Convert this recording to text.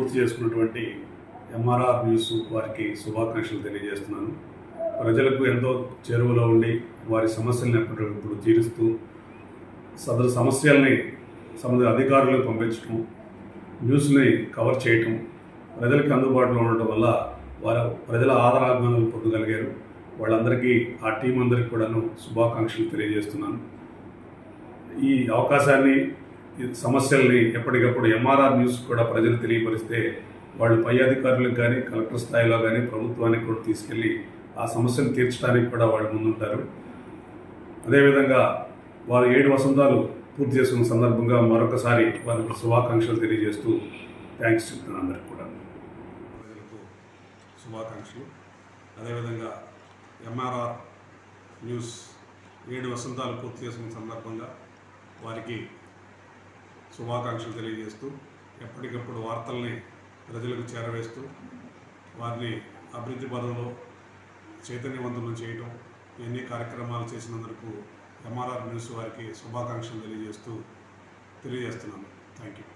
పూర్తి చేసుకున్నటువంటి MRR news వారికి శుభాకాంక్షలు తెలియజేస్తున్నాను. ప్రజలకు ఎంతో చేరువలో ఉండి వారి సమస్యలను ఎప్పటికప్పుడు తీరుస్తూ సదరు సమస్యల్ని సంబంధిత అధికారులకు పంపించడం న్యూస్ని కవర్ చేయటం ప్రజలకు అందుబాటులో ఉండటం వల్ల వారు ప్రజల ఆదరాభిమానాలు పొందగలిగారు. వాళ్ళందరికీ ఆ టీం అందరికీ కూడాను శుభాకాంక్షలు తెలియజేస్తున్నాను. ఈ అవకాశాన్ని సమస్యల్ని ఎప్పటికప్పుడు ఎంఆర్ఆర్ న్యూస్ కూడా ప్రజలు తెలియపరిస్తే వాళ్ళు పై అధికారులకు కానీ కలెక్టర్ స్థాయిలో కానీ ప్రభుత్వానికి కూడా తీసుకెళ్ళి ఆ సమస్యను తీర్చడానికి కూడా వాళ్ళు ముందుంటారు. అదేవిధంగా వారు ఏడు వసంతాలు పూర్తి చేసుకున్న సందర్భంగా మరొకసారి వారికి శుభాకాంక్షలు తెలియజేస్తూ థ్యాంక్స్ చెప్తున్నాను అందరికి కూడా. ప్రజలకు శుభాకాంక్షలు. అదేవిధంగా ఎంఆర్ఆర్ న్యూస్ ఏడు వసంతాలు పూర్తి చేసుకున్న సందర్భంగా వారికి శుభాకాంక్షలు తెలియజేస్తూ ఎప్పటికప్పుడు వార్తల్ని ప్రజలకు చేరవేస్తూ వారిని అభివృద్ధి పదంలో చైతన్యవంతులను చేయటం ఎన్ని కార్యక్రమాలు చేసినందుకు ఎంఆర్ఆర్ న్యూస్ వారికి శుభాకాంక్షలు తెలియజేస్తూ తెలియజేస్తున్నాను. Thank you